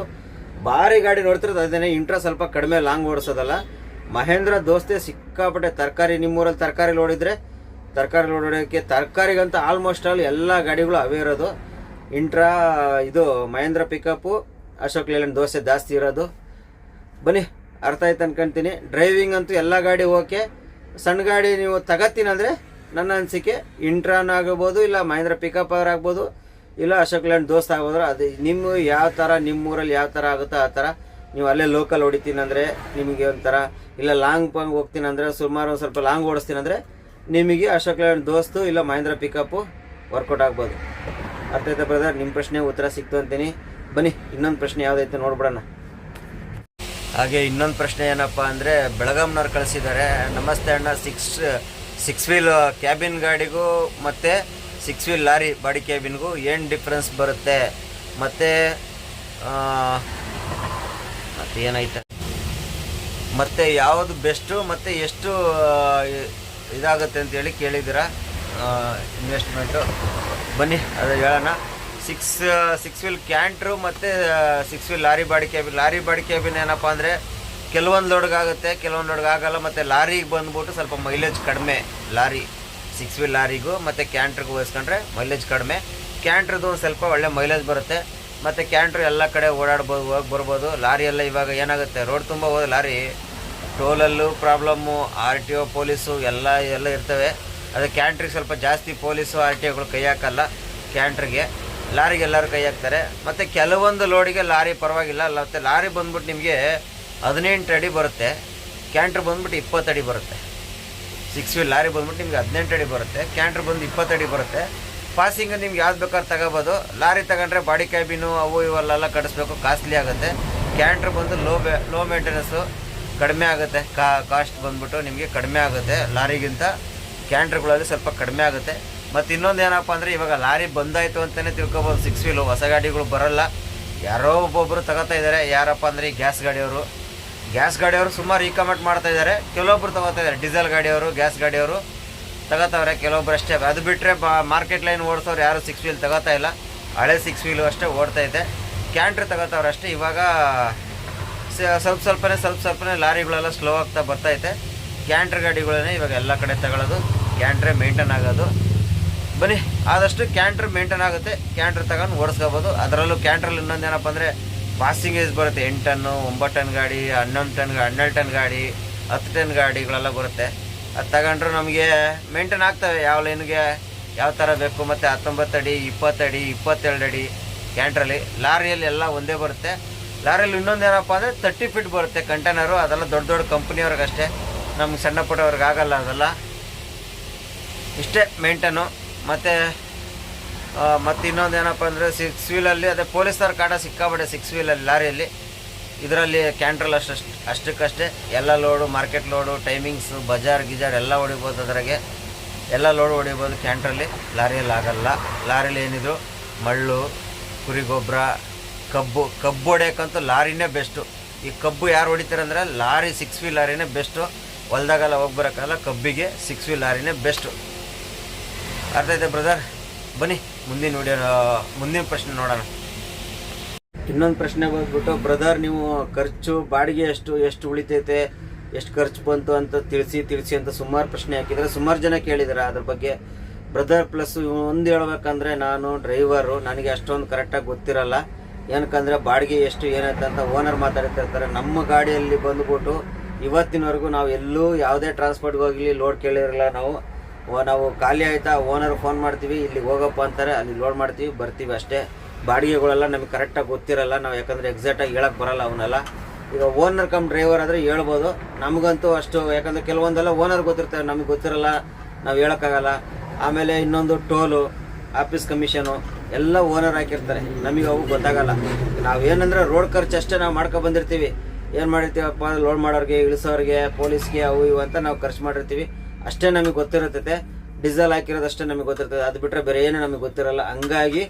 ಭಾರಿ ಗಾಡಿ ನೋಡ್ತಿರೋದು. ಅದೇನೆ ಇಂಟ್ರಾ ಸ್ವಲ್ಪ ಕಡಿಮೆ ಲಾಂಗ್ ಓಡಿಸೋದಲ್ಲ. ಮಹೇಂದ್ರ ದೋಸ್ತೆ ಸಿಕ್ಕಾಪಟ್ಟೆ ತರಕಾರಿ, ನಿಮ್ಮೂರಲ್ಲಿ ತರಕಾರಿ ನೋಡಿದ್ರೆ, ತರಕಾರಿ ನೋಡೋಕ್ಕೆ ತರಕಾರಿಗಂತ ಆಲ್ಮೋಸ್ಟ್ ಆಲ್ ಎಲ್ಲ ಗಾಡಿಗಳು ಅವೇ ಇರೋದು. ಇಂಟ್ರಾ ಇದು ಮಹೇಂದ್ರ ಪಿಕಪ್ಪು ಅಶೋಕ್ ಲೇಲನ್ ದೋಸೆ ಜಾಸ್ತಿ ಇರೋದು. ಬನ್ನಿ, ಅರ್ಥ ಆಯ್ತು ಅನ್ಕೊಂತೀನಿ ಡ್ರೈವಿಂಗ್ ಅಂತೂ ಎಲ್ಲ ಗಾಡಿ ಓಕೆ. ಸಣ್ಣ ಗಾಡಿ ನೀವು ತಗತ್ತೀನಿ ಅಂದರೆ ನನ್ನ ಅನಿಸಿಕೆ, ಇಂಟ್ರಾನ್ ಆಗ್ಬೋದು, ಇಲ್ಲ ಮಹೇಂದ್ರ ಪಿಕಪ್ ಅವ್ರು ಆಗ್ಬೋದು, ಇಲ್ಲ ಅಶೋಕ್ ಲ್ಯಾಂಡ್ ದೋಸ್ತ್ ಆಗ್ಬೋದು ಅದು ನಿಮ್ಮ ಯಾವ ಥರ ನಿಮ್ಮ ಊರಲ್ಲಿ ಯಾವ ಥರ ಆಗುತ್ತೋ ಆ ಥರ ನೀವು ಅಲ್ಲೇ ಲೋಕಲ್ ಹೊಡಿತೀನಂದರೆ ನಿಮಗೆ ಒಂಥರ, ಇಲ್ಲ ಲಾಂಗ್ ಪಂಗ್ ಹೋಗ್ತೀನಂದರೆ ಸುಮಾರು ಒಂದು ಸ್ವಲ್ಪ ಲಾಂಗ್ ಓಡಿಸ್ತೀನಿ ಅಂದರೆ ನಿಮಗೆ ಅಶೋಕ್ ಲ್ಯಾಂಡ್ ದೋಸ್ತು, ಇಲ್ಲ ಮಹೇಂದ್ರ ಪಿಕಪ್ಪು ವರ್ಕೌಟ್ ಆಗ್ಬೋದು. ಅರ್ಥ ಬ್ರದರ್ ನಿಮ್ಮ ಪ್ರಶ್ನೆ ಉತ್ತರ ಸಿಕ್ತು ಅಂತೀನಿ. ಬನ್ನಿ, ಇನ್ನೊಂದು ಪ್ರಶ್ನೆ ಯಾವುದೈತೆ ನೋಡ್ಬಿಡೋಣ. ಹಾಗೆ ಇನ್ನೊಂದು ಪ್ರಶ್ನೆ ಏನಪ್ಪ ಅಂದರೆ ಬೆಳಗಾಂನವ್ರು ಕಳಿಸಿದ್ದಾರೆ. ನಮಸ್ತೆ ಅಣ್ಣ ಸಿಕ್ಸ್ ಸಿಕ್ಸ್ ವೀಲ್ ಕ್ಯಾಬಿನ್ ಗಾಡಿಗೂ ಮತ್ತು ಸಿಕ್ಸ್ ವೀಲ್ ಲಾರಿ ಬಾಡಿ ಕ್ಯಾಬಿನ್ಗೂ ಏನು ಡಿಫ್ರೆನ್ಸ್ ಬರುತ್ತೆ? ಮತ್ತು ಮತ್ತು ಏನೈತೆ? ಮತ್ತು ಯಾವುದು ಬೆಸ್ಟು ಮತ್ತು ಎಷ್ಟು ಇದಾಗುತ್ತೆ ಅಂತೇಳಿ ಕೇಳಿದ್ದೀರಾ? ಇನ್ವೆಸ್ಟ್ಮೆಂಟು ಬನ್ನಿ, ಅದು ಹೇಳೋಣ. ಸಿಕ್ಸ್ ಸಿಕ್ಸ್ ವೀಲ್ ಕ್ಯಾಂಟ್ರು ಮತ್ತು six wheel lorry body cabin lorry body cabin ಏನಪ್ಪ ಅಂದರೆ ಕೆಲವೊಂದು ಲೋಡ್ಗೆ ಆಗುತ್ತೆ, ಕೆಲವೊಂದು ಲೋಡ್ಗೆ ಆಗಲ್ಲ, ಮತ್ತು ಲಾರಿಗೆ ಬಂದ್ಬಿಟ್ಟು ಸ್ವಲ್ಪ ಮೈಲೇಜ್ ಕಡಿಮೆ. ಲಾರಿ ಸಿಕ್ಸ್ ವೀಲ್ ಲಾರಿಗೂ, ಮತ್ತು ಕ್ಯಾಂಟ್ರಿಗೂ ಹೋಲಿಸ್ಕೊಂಡ್ರೆ ಮೈಲೇಜ್ ಕಡಿಮೆ. ಕ್ಯಾಂಟ್ರದ್ದು ಒಂದು ಸ್ವಲ್ಪ ಒಳ್ಳೆ ಮೈಲೇಜ್ ಬರುತ್ತೆ. ಮತ್ತು ಕ್ಯಾಂಟ್ರ್ ಎಲ್ಲ ಕಡೆ ಓಡಾಡ್ಬೋದು, ಹೋಗಿ ಬರ್ಬೋದು. ಲಾರಿ ಎಲ್ಲ ಇವಾಗ ಏನಾಗುತ್ತೆ, ರೋಡ್ ತುಂಬ ಹೋದ lorry, ಟೋಲಲ್ಲೂ problem, R T O, police ಎಲ್ಲ ಎಲ್ಲ ಇರ್ತವೆ. ಅದು ಕ್ಯಾಂಟ್ರಿಗೆ ಸ್ವಲ್ಪ ಜಾಸ್ತಿ ಪೊಲೀಸು, ಆರ್ ಟಿ ಒಗಳು ಕೈ ಹಾಕಲ್ಲ ಕ್ಯಾಂಟ್ರಿಗೆ. ಲಾರಿಗೆ ಎಲ್ಲರೂ ಕೈ ಹಾಕ್ತಾರೆ. ಮತ್ತು ಕೆಲವೊಂದು ಲೋಡಿಗೆ ಲಾರಿ ಪರವಾಗಿಲ್ಲ. ಮತ್ತು ಲಾರಿ ಬಂದ್ಬಿಟ್ಟು ನಿಮಗೆ ಹದಿನೆಂಟು ಅಡಿ ಬರುತ್ತೆ ಕ್ಯಾಂಟ್ರ್ ಬಂದ್ಬಿಟ್ಟು ಇಪ್ಪತ್ತು ಅಡಿ ಬರುತ್ತೆ. ಸಿಕ್ಸ್ ವೀಲ್ ಲಾರಿ ಬಂದ್ಬಿಟ್ಟು ನಿಮ್ಗೆ ಹದಿನೆಂಟು ಅಡಿ ಬರುತ್ತೆ ಕ್ಯಾಂಟ್ರ್ ಬಂದು ಇಪ್ಪತ್ತು ಅಡಿ ಬರುತ್ತೆ. ಪಾಸಿಂಗ್ ನಿಮ್ಗೆ ಯಾವ್ದು ಬೇಕಾದ್ರೆ ತಗೋಬೋದು. ಲಾರಿ ತಗೊಂಡ್ರೆ ಬಾಡಿ ಕ್ಯಾಬಿನು ಅವು ಇವೆಲ್ಲ ಕಡಿಸ್ಬೇಕು ಕಾಸ್ಟ್ಲಿ ಆಗುತ್ತೆ. ಕ್ಯಾಂಟ್ರ್ ಬಂದು ಲೋ ಲೋ ಮೇಂಟೆನೆನ್ಸು ಕಡಿಮೆ ಆಗುತ್ತೆ. ಕಾ ಕಾಸ್ಟ್ ಬಂದ್ಬಿಟ್ಟು ನಿಮಗೆ ಕಡಿಮೆ ಆಗುತ್ತೆ ಲಾರಿಗಿಂತ. ಕ್ಯಾಂಟ್ರ್ಗಳಲ್ಲಿ ಸ್ವಲ್ಪ ಕಡಿಮೆ ಆಗುತ್ತೆ. ಮತ್ತು ಇನ್ನೊಂದು ಏನಪ್ಪ ಅಂದರೆ ಇವಾಗ ಲಾರಿ ಬಂದಾಯಿತು ಅಂತಲೇ ತಿಳ್ಕೊಬೋದು. ಸಿಕ್ಸ್ ವೀಲು ಹೊಸ ಗಾಡಿಗಳು ಬರೋಲ್ಲ. ಯಾರೋ ಒಬ್ಬೊಬ್ಬರು ತಗೋತಾ ಇದ್ದಾರೆ ಯಾರಪ್ಪ ಅಂದರೆ ಈ ಗ್ಯಾಸ್ ಗಾಡಿಯವರು. ಗ್ಯಾಸ್ ಗಾಡಿಯವರು ಸುಮಾರು ರೀಕಮೆಂಟ್ ಮಾಡ್ತಾ ಇದ್ದಾರೆ. ಕೆಲವೊಬ್ರು ತಗೋತಾ ಡೀಸೆಲ್ ಗಾಡಿಯವರು ಗ್ಯಾಸ್ ಗಾಡಿಯವರು ತಗೋತಾವ್ರೆ, ಕೆಲವೊಬ್ರು ಅಷ್ಟೇ. ಅದು ಬಿಟ್ಟರೆ ಮಾರ್ಕೆಟ್ ಲೈನ್ ಓಡಿಸೋರು ಯಾರು ಸಿಕ್ಸ್ ವೀಲ್ ತಗೋತಾ ಇಲ್ಲ. ಹಳೆ ಸಿಕ್ಸ್ ವೀಲು ಅಷ್ಟೇ ಓಡ್ತಾ ಇದೆ. ಕ್ಯಾಂಟ್ರ್ ತಗೋತಾವ್ರೆ ಅಷ್ಟೇ. ಇವಾಗ ಸ್ವಲ್ಪ ಸ್ವಲ್ಪನೇ ಸ್ವಲ್ಪ ಸ್ವಲ್ಪನೇ ಲಾರಿಗಳೆಲ್ಲ ಸ್ಲೋ ಆಗ್ತಾ ಬರ್ತೈತೆ ಕ್ಯಾಂಟ್ರ್ ಗಾಡಿಗಳನ್ನೇ ಇವಾಗ ಎಲ್ಲ ಕಡೆ ತಗೊಳ್ಳೋದು. ಕ್ಯಾಂಟ್ರೇ ಮೇಂಟೈನ್ ಆಗೋದು. ಬನ್ನಿ, ಆದಷ್ಟು ಕ್ಯಾಂಟ್ರ್ ಮೇಂಟೈನ್ ಆಗುತ್ತೆ. ಕ್ಯಾಂಟ್ರ್ ತಗೊಂಡು ಓಡಿಸ್ಕೋಬೋದು. ಅದರಲ್ಲೂ ಕ್ಯಾಂಟ್ರಲ್ಲಿ ಇನ್ನೊಂದು ಏನಪ್ಪ ಅಂದರೆ ಪಾಸಿಂಗ್ ಏಜ್ ಬರುತ್ತೆ. ಎಂಟು ಟನ್ನು, ಒಂಬತ್ತು ಟನ್ ಗಾಡಿ, ಹನ್ನೊಂದು ಟನ್ ಹನ್ನೆರಡು ಟನ್ ಗಾಡಿ, ಹತ್ತು ಟನ್ ಗಾಡಿಗಳೆಲ್ಲ ಬರುತ್ತೆ. ಅದು ತಗೊಂಡ್ರು ನಮಗೆ ಮೇಂಟೈನ್ ಆಗ್ತವೆ. ಯಾವ ಲೈನ್ಗೆ ಯಾವ ಥರ ಬೇಕು ಮತ್ತು ಹತ್ತೊಂಬತ್ತು ಅಡಿ, ಇಪ್ಪತ್ತು ಅಡಿ, ಇಪ್ಪತ್ತೆರಡು ಅಡಿ ಕ್ಯಾಂಟ್ರಲ್ಲಿ ಲಾರಿಯಲ್ಲಿ ಎಲ್ಲ ಒಂದೇ ಬರುತ್ತೆ. ಲಾರಿಯಲ್ಲಿ ಇನ್ನೊಂದು ಏನಪ್ಪ ಅಂದರೆ ತರ್ಟಿ ಫೀಟ್ ಬರುತ್ತೆ ಕಂಟೈನರು ಅದೆಲ್ಲ ದೊಡ್ಡ ದೊಡ್ಡ ಕಂಪ್ನಿಯವ್ರಿಗಷ್ಟೇ ನಮ್ಗೆ ಸಣ್ಣ ಪುಟ್ಟವ್ರಿಗೆ ಆಗಲ್ಲ ಅದೆಲ್ಲ. ಇಷ್ಟೇ ಮೇಂಟೈನು ಮತ್ತು ಮತ್ತು ಇನ್ನೊಂದು ಏನಪ್ಪ ಅಂದರೆ ಸಿಕ್ಸ್ ವೀಲಲ್ಲಿ ಅದೇ ಪೊಲೀಸರ ಕಾಟ ಸಿಕ್ಕಾಬಟ್ಟೆ ಸಿಕ್ಸ್ ವೀಲಲ್ಲಿ ಲಾರಿಯಲ್ಲಿ. ಇದರಲ್ಲಿ ಕ್ಯಾಂಟ್ರಲ್ ಅಷ್ಟು ಅಷ್ಟಕ್ಕಷ್ಟೇ. ಎಲ್ಲ ಲೋಡು ಮಾರ್ಕೆಟ್ ಲೋಡು ಟೈಮಿಂಗ್ಸು ಬಜಾರ್, ಗಿಜಾರ್ ಎಲ್ಲ ಹೊಡಿಬೋದು ಅದರಾಗೆ. ಎಲ್ಲ ಲೋಡ್ ಹೊಡಿಬೋದು ಕ್ಯಾಂಟ್ರಲ್ಲಿ ಲಾರಿಯಲ್ಲಿ ಆಗಲ್ಲ. ಲಾರಿಯಲ್ಲಿ ಏನಿದ್ರು? ಮಳ್ಳು, ಕುರಿ ಗೊಬ್ಬರ ಕಬ್ಬು. ಕಬ್ಬು ಹೊಡೆಯೋಕ್ಕಂತೂ ಲಾರಿನೇ ಬೆಸ್ಟು ಈ ಕಬ್ಬು ಯಾರು ಹೊಡಿತಾರೆ ಅಂದರೆ ಲಾರಿ ಸಿಕ್ಸ್ ವೀಲ್ ಲಾರಿನೇ ಬೆಸ್ಟು ಹೊಲ್ದಾಗೆಲ್ಲ ಹೋಗಿ ಬರೋಕ್ಕಲ್ಲ ಕಬ್ಬಿಗೆ ಸಿಕ್ಸ್ ವೀಲ್ ಲಾರಿನೇ ಬೆಸ್ಟು ಅರ್ಥ ಆಯ್ತಾ ಬ್ರದರ್ ಬನ್ನಿ, ಮುಂದೆ ವಿಡಿಯೋ ಮುಂದಿನ ಪ್ರಶ್ನೆ ನೋಡೋಣ. ಇನ್ನೊಂದು ಪ್ರಶ್ನೆ ಬಂದ್ಬಿಟ್ಟು, ಬ್ರದರ್, ನೀವು ಖರ್ಚು ಬಾಡಿಗೆ ಎಷ್ಟು ಎಷ್ಟು ಉಳಿತೈತೆ, ಎಷ್ಟು ಖರ್ಚು ಬಂತು ಅಂತ ತಿಳಿಸಿ ತಿಳಿಸಿ ಅಂತ ಸುಮಾರು ಪ್ರಶ್ನೆ ಹಾಕಿದ್ರೆ, ಸುಮಾರು ಜನ ಕೇಳಿದಾರೆ ಅದ್ರ ಬಗ್ಗೆ. ಬ್ರದರ್ ಪ್ಲಸ್ ಒಂದು ಹೇಳ್ಬೇಕಂದ್ರೆ ನಾನು ಡ್ರೈವರು, ನನಗೆ ಅಷ್ಟೊಂದು ಕರೆಕ್ಟಾಗಿ ಗೊತ್ತಿರಲ್ಲ. ಏನಕ್ಕಂದ್ರೆ ಬಾಡಿಗೆ ಎಷ್ಟು, ಏನಾಯ್ತು ಅಂತ ಓನರ್ ಮಾತಾಡ್ತಿರ್ತಾರೆ ನಮ್ಮ ಗಾಡಿಯಲ್ಲಿ ಬಂದ್ಬಿಟ್ಟು ಇವತ್ತಿನವರೆಗೂ ನಾವು ಎಲ್ಲೂ ಯಾವುದೇ ಟ್ರಾನ್ಸ್ಪೋರ್ಟ್ಗೆ ಹೋಗಲಿ ಲೋಡ್ ಕೇಳಿರಲ್ಲ ನಾವು. ನಾವು ಖಾಲಿ ಆಯ್ತಾ ಓನರ್ ಫೋನ್ ಮಾಡ್ತೀವಿ, ಇಲ್ಲಿಗೆ ಹೋಗಪ್ಪ ಅಂತಾರೆ, ಅಲ್ಲಿ ಲೋಡ್ ಮಾಡ್ತೀವಿ, ಬರ್ತೀವಿ ಅಷ್ಟೇ. ಬಾಡಿಗೆಗಳೆಲ್ಲ ನಮಗೆ ಕರೆಕ್ಟಾಗಿ ಗೊತ್ತಿರಲ್ಲ, ನಾವು ಯಾಕಂದರೆ ಎಕ್ಸಾಕ್ಟಾಗಿ ಹೇಳಕ್ಕೆ ಬರಲ್ಲ ಅವನ್ನೆಲ್ಲ ಈಗ ಓನರ್ ಕಮ್ ಡ್ರೈವರ್ ಆದರೆ ಹೇಳ್ಬೋದು. ನಮಗಂತೂ ಅಷ್ಟು, ಯಾಕಂದರೆ ಕೆಲವೊಂದೆಲ್ಲ ಓನರ್ ಗೊತ್ತಿರ್ತವೆ ನಮಗೆ ಗೊತ್ತಿರಲ್ಲ, ನಾವು ಹೇಳೋಕ್ಕಾಗಲ್ಲ. ಆಮೇಲೆ ಇನ್ನೊಂದು ಟೋಲು ಆಫೀಸ್ ಕಮಿಷನು ಎಲ್ಲ ಓನರ್ ಹಾಕಿರ್ತಾರೆ. ನಮಗೆ ಅವು ಗೊತ್ತಾಗಲ್ಲ. ನಾವೇನಂದ್ರೆ ರೋಡ್ ಖರ್ಚು ಅಷ್ಟೇ ನಾವು ಮಾಡ್ಕೊ ಬಂದಿರ್ತೀವಿ. ಏನು ಮಾಡಿರ್ತೀವಪ್ಪ ಲೋಡ್ ಮಾಡೋರಿಗೆ, ಇಳಿಸೋರಿಗೆ ಪೊಲೀಸ್ಗೆ ಅವು ಇವು ಅಂತ ನಾವು ಖರ್ಚು ಮಾಡಿರ್ತೀವಿ. ಅಷ್ಟೇ ನಮಗೆ ಗೊತ್ತಿರುತ್ತೆ. ಡೀಸೆಲ್ ಹಾಕಿರೋದಷ್ಟೇ ನಮಗೆ ಗೊತ್ತಿರ್ತದೆ ಅದು ಬಿಟ್ಟರೆ ಬೇರೆ ಏನು ನಮಗೆ ಗೊತ್ತಿರಲ್ಲ. ಹಂಗಾಗಿ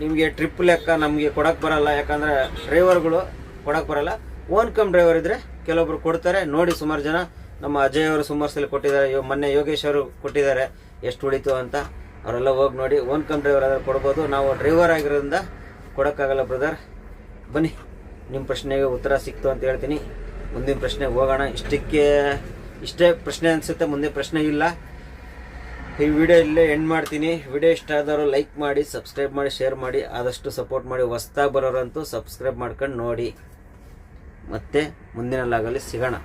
ನಿಮಗೆ ಟ್ರಿಪ್ ಲೆಕ್ಕ ನಮಗೆ ಕೊಡೋಕ್ಕೆ ಬರಲ್ಲ. ಯಾಕಂದರೆ ಡ್ರೈವರ್ಗಳು ಕೊಡೋಕ್ಕೆ ಬರಲ್ಲ. ಓನ್ ಕಮ್ ಡ್ರೈವರ್ ಇದ್ದರೆ ಕೆಲವೊಬ್ರು ಕೊಡ್ತಾರೆ. ನೋಡಿ ಸುಮಾರು ಜನ ನಮ್ಮ ಅಜಯ್ ಅವರು ಸುಮಾರು ಸಲ ಕೊಟ್ಟಿದ್ದಾರೆ ಮೊನ್ನೆ ಯೋಗೇಶ್ ಅವರು ಕೊಟ್ಟಿದ್ದಾರೆ. ಎಷ್ಟು ಉಳಿತು ಅಂತ ಅವರೆಲ್ಲ ಹೋಗಿ ನೋಡಿ. ಓನ್ ಕಮ್ ಡ್ರೈವರ್ ಆದರೆ ಕೊಡ್ಬೋದು. ನಾವು ಡ್ರೈವರ್ ಆಗಿರೋದ್ರಿಂದ ಕೊಡೋಕ್ಕಾಗಲ್ಲ ಬ್ರದರ್ ಬನ್ನಿ. ನಿಮ್ಮ ಪ್ರಶ್ನೆಗೆ ಉತ್ತರ ಸಿಕ್ತು ಅಂತ ಹೇಳ್ತೀನಿ. ಮುಂದಿನ ಪ್ರಶ್ನೆಗೆ ಹೋಗೋಣ. ಇಷ್ಟಕ್ಕೆ ಇಷ್ಟೇ ಪ್ರಶ್ನೆ ಅನಿಸುತ್ತೆ, ಮುಂದೆ ಪ್ರಶ್ನೆ ಇಲ್ಲ. ಈ ವಿಡಿಯೋ ಇಲ್ಲೇ ಎಂಡ್ ಮಾಡ್ತೀನಿ. ವಿಡಿಯೋ ಇಷ್ಟ ಆದವರು ಲೈಕ್ ಮಾಡಿ ಸಬ್ಸ್ಕ್ರೈಬ್ ಮಾಡಿ ಶೇರ್ ಮಾಡಿ, ಆದಷ್ಟು ಸಪೋರ್ಟ್ ಮಾಡಿ. ಹೊಸ್ದಾಗಿ ಬರೋರಂತೂ ಸಬ್ಸ್ಕ್ರೈಬ್ ಮಾಡ್ಕೊಂಡು ನೋಡಿ. ಮತ್ತೆ ಮುಂದಿನ ಲಾಗಲ್ಲಿ ಸಿಗೋಣ.